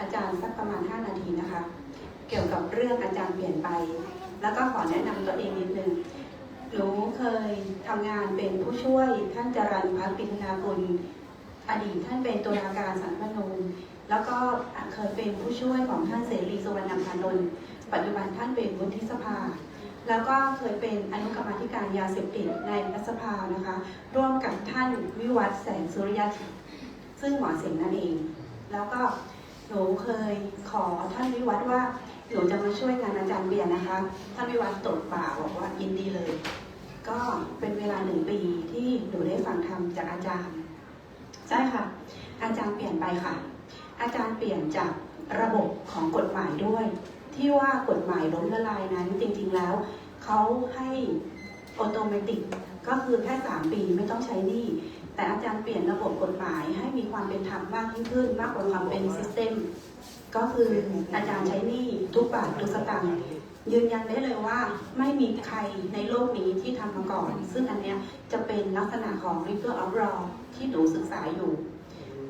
อาจารย์สักประมาณ 5 นาทีนะคะ เกี่ยวกับเรื่องอาจารย์เปลี่ยนไป แล้วก็ขอแนะนำตัวเองนิดนึงหนูเคยทำงานเป็นผู้ช่วยท่านจรันพักปิณนาคุณอดีตท่านเป็นตุลาการสารรัฐธรรมนูแล้วก็เคยเป็นผู้ช่วยของท่านเสรีสุวรรณพานนท์ปัจจุบันท่านเป็นวุฒิสภา แล้วก็เคยเป็นอนุกรรมธิการยาเสพติดในรัฐสภานะคะ ร่วมกับท่านวิวัฒน์แสงสุริยะซึ่งหมอเสงนั่นเอง แล้วก็ หนูเคยขอท่านวิวัฒน์ว่าหนูจะมาช่วยงานอาจารย์เบียร์นะคะ ท่านวิวัฒน์ตกป่าบอกว่ายินดีเลย ก็เป็นเวลาหนึ่งปีที่หนูได้ฟังธรรมจากอาจารย์ ใช่ค่ะ อาจารย์เปลี่ยนไปค่ะ อาจารย์เปลี่ยนจากระบบของกฎหมายด้วย ที่ว่ากฎหมายล้มละลายนั้นจริง ๆแล้วเขาให้ ออโตเมติกก็คือแค่ 3 ปีไม่ต้องใช้หนี้ แต่อาจารย์เปลี่ยนระบบกฎหมายให้มีความเป็นธรรมมากยิ่งขึ้น มากกว่าความเป็นซิสเต็มก็คืออาจารย์ใช้หนี้ทุกบาททุกสตางค์ยืนยันได้เลยว่าไม่มีใครในโลกนี้ที่ทำมาก่อน ซึ่งอันเนี้ยจะเป็นลักษณะของ River of Law ที่หนูศึกษาอยู่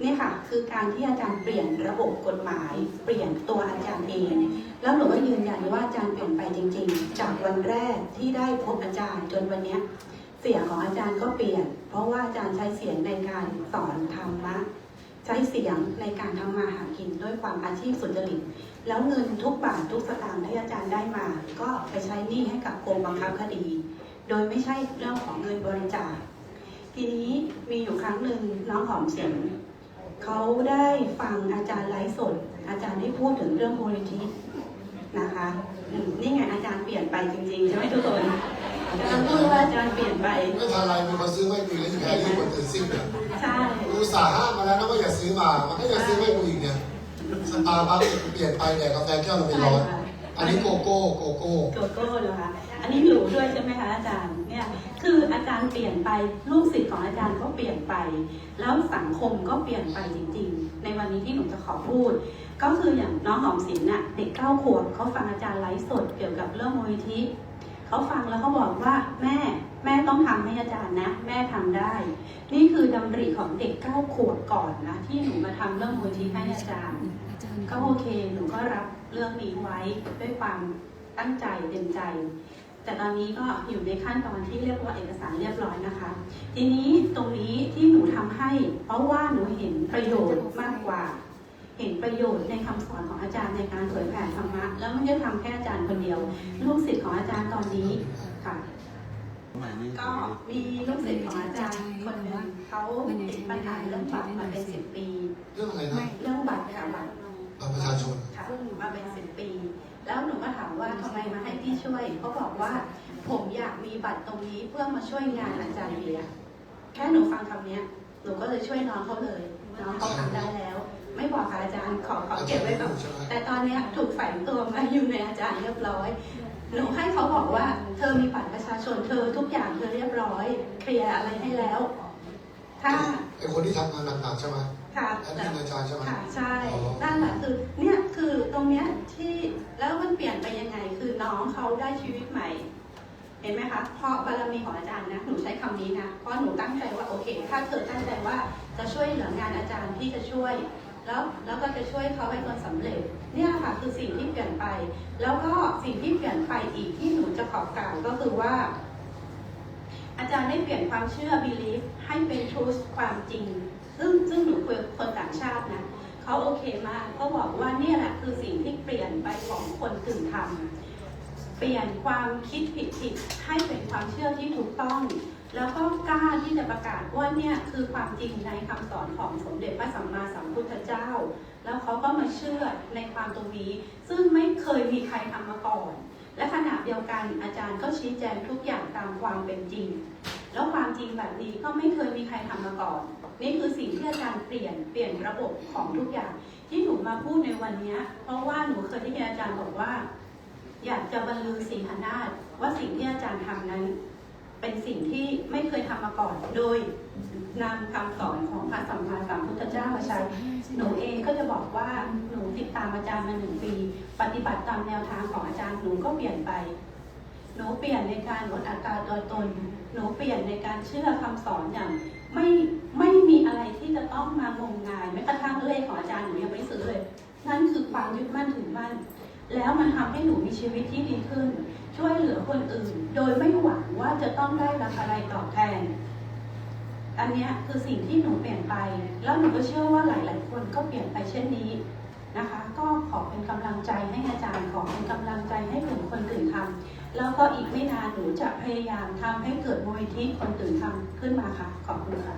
นี่ค่ะ คือการที่อาจารย์เปลี่ยนระบบกฎหมาย เปลี่ยนตัวอาจารย์เอง แล้วหนูก็ยืนยันว่าอาจารย์เปลี่ยนไปจริง ๆ จากวันแรกที่ได้พบอาจารย์จนวันนี้เสียงของอาจารย์ก็เปลี่ยน เพราะว่าอาจารย์ใช้เสียงในการสอนธรรมะใช้เสียงในการทำมาหากินด้วยความอาชีพสุจริตแล้วเงินทุกบาททุกสตางค์ที่อาจารย์ได้มา ก็ไปใช้หนี้ให้กับกรมบังคับคดี โดยไม่ใช่เรื่องของเงินบริจาคทีนี้มีอยู่ครั้งหนึ่งน้องหอมเสียง เขาได้ฟังอาจารย์ไลฟ์สด อาจารย์ได้พูดถึงเรื่องโพลิทินะคะอืมนี่ไงอาจารย์เปลี่ยนไปจริงๆใช่ไหมทุกคนกำลังพูดว่าอาจารย์เปลี่ยนไปไม่ทันไรมีมาซื้อไม่คุยแล้วจะแพ้ยิ่งกว่าตื่นสิ้นเนี่ยใช่ดูสาห์ห้ามมาแล้วนะว่าอย่าซื้อมามันก็ยังซื้อไม่คุยอีกเนี่ยสตาร์บัคเปลี่ยนไปแดกกาแฟแก้วละเป็นร้อย อันนี้โกโก้โกโก้โกโก้เหรอคะอันนี้หนูด้วยใช่ไหมคะอาจารย์เนี่ยคืออาจารย์เปลี่ยนไปลูกศิษย์ของอาจารย์ก็เปลี่ยนไป แล้วสังคมก็เปลี่ยนไปจริง ๆ ในวันนี้ที่หนูจะขอพูด ก็คืออย่างน้องหอมศิลป์น่ะเด็กเก้าขวบเขาฟังอาจารย์ไลฟ์สดเกี่ยวกับเรื่องมูลนิธิ เขาฟังแล้วเขาบอกว่าแม่แม่ต้องทำให้อาจารย์นะ แม่ทำได้ นี่คือดำริของเด็กเก้าขวบก่อนนะ ที่หนูมาทำเรื่องมูลนิธิให้อาจารย์ ก็โอเคหนูก็รับเรื่องนี้ไว้ด้วยความตั้งใจเต็มใจ แต่ตอนนี้ก็อยู่ในขั้นตอนที่เรียกว่าเอกสารเรียบร้อยนะคะ ทีนี้ตรงนี้ที่หนูทำให้ เพราะว่าหนูเห็นประโยชน์มากกว่า เห็นประโยชน์ในคำสอนของอาจารย์ในการเผยแผ่ธรรมะ แล้วไม่ได้ทำแค่อาจารย์คนเดียว ลูกศิษย์ของอาจารย์ตอนนี้ค่ะ ก็มีลูกศิษย์ของอาจารย์คนหนึ่งเขาติดปัญหาเรื่องบัตรมาเป็นสิบปีเรื่องอะไรนะเรื่องบัตรค่ะบัตรบัตรประชาชนค่ะมาเป็นสิบปี แล้วหนูก็ถามว่าทำไมมาให้พี่ช่วยเขาบอกว่า ผมอยากมีบัตรตรงนี้เพื่อมาช่วยงานอาจารย์เบียร์แค่หนูฟังคำเนี้ยหนูก็เลยช่วยน้องเขาเลยน้องเขาทำได้แล้ว ไม่บอกค่ะอาจารย์ขอขอเก็บไว้ก่อนใช่ไหมแต่ตอนเนี้ยถูกแฝงตัวมาอยู่ในอาจารย์เรียบร้อยหนูให้เขาบอกว่า เธอมีบัตรประชาชนเธอทุกอย่างเธอเรียบร้อย เคลียร์อะไรให้แล้ว ถ้าไอคนที่ทำงานหนักๆใช่ไหมค่ะแอดมินอาจารย์ใช่ไหมค่ะใช่อ๋อนั่นแหละคือเนี่ยคือตรงเนี้ยที่แล้วมันเปลี่ยนไปยังไง คือน้องเขาได้ชีวิตใหม่ เห็นไหมคะเพราะบารมีของอาจารย์นะหนูใช้คำนี้นะเพราะหนูตั้งใจว่าโอเค ถ้าเธอตั้งใจว่าจะช่วยเหลืองานอาจารย์ที่จะช่วย แล้วแล้วก็จะช่วยเขาให้มันสำเร็จ เนี่ยค่ะคือสิ่งที่เปลี่ยนไป แล้วก็สิ่งที่เปลี่ยนไปอีกที่หนูจะขอบกล่าวก็คือว่า อาจารย์ได้เปลี่ยนความเชื่อ belief ให้เป็น truth ความจริง ซึ่งซึ่งหนูคุยกับคนต่างชาตินะเขาโอเคมากเขาบอกว่าเนี่ยแหละคือสิ่งที่เปลี่ยนไปของคนกึ่งธรรมเปลี่ยนความคิดผิดๆให้เป็น ความเชื่อที่ถูกต้อง แล้วก็กล้าที่จะประกาศว่าเนี่ยคือความจริงในคำสอนของสมเด็จพระสัมมาสัมพุทธเจ้า แล้วเขาก็มาเชื่อในความตรงนี้ ซึ่งไม่เคยมีใครทำมาก่อน และขณะเดียวกันอาจารย์ก็ชี้แจงทุกอย่างตามความเป็นจริง แล้วความจริงแบบนี้ก็ไม่เคยมีใครทำมาก่อนนี่คือสิ่งที่อาจารย์เปลี่ยนเปลี่ยนระบบของทุกอย่าง ที่หนูมาพูดในวันนี้เพราะว่าหนูเคยได้ยินอาจารย์บอกว่า อยากจะบรรลือสิ่งหนาฏว่าสิ่งที่อาจารย์ทำนั้น เป็นสิ่งที่ไม่เคยทำมาก่อน โดยนำคำสอนของพระสัมมาสัมพุทธเจ้ามาใช้ หนูเองก็จะบอกว่าหนูติดตามอาจารย์มาหนึ่งปี ปฏิบัติตามแนวทางของอาจารย์หนูก็เปลี่ยนไป หนูเปลี่ยนในการลดอัตราตัวตน หนูเปลี่ยนในการเชื่อคำสอนอย่างไม่ไม่มีอะไรที่จะต้องมางมงายแม้กระทั่งเลขของอาจารย์หนูยังไม่ซื้อเลยนั่นยึดมั่นถือมั่น แล้วมันทำให้หนูมีชีวิตที่ดีขึ้น ช่วยเหลือคนอื่น โดยไม่หวังว่าจะต้องได้รับอะไรตอบแทน อันนี้คือสิ่งที่หนูเปลี่ยนไป แล้วหนูก็เชื่อว่าหลาย ๆ คนก็เปลี่ยนไปเช่นนี้นะคะ ก็ขอเป็นกำลังใจให้อาจารย์ขอเป็นกำลังใจให้กลุ่มคนตื่นทำแล้วก็อีกไม่นานหนูจะพยายามทำให้เกิดมูลนิธิคนตื่นทำขึ้นมาค่ะ ขอบคุณค่ะ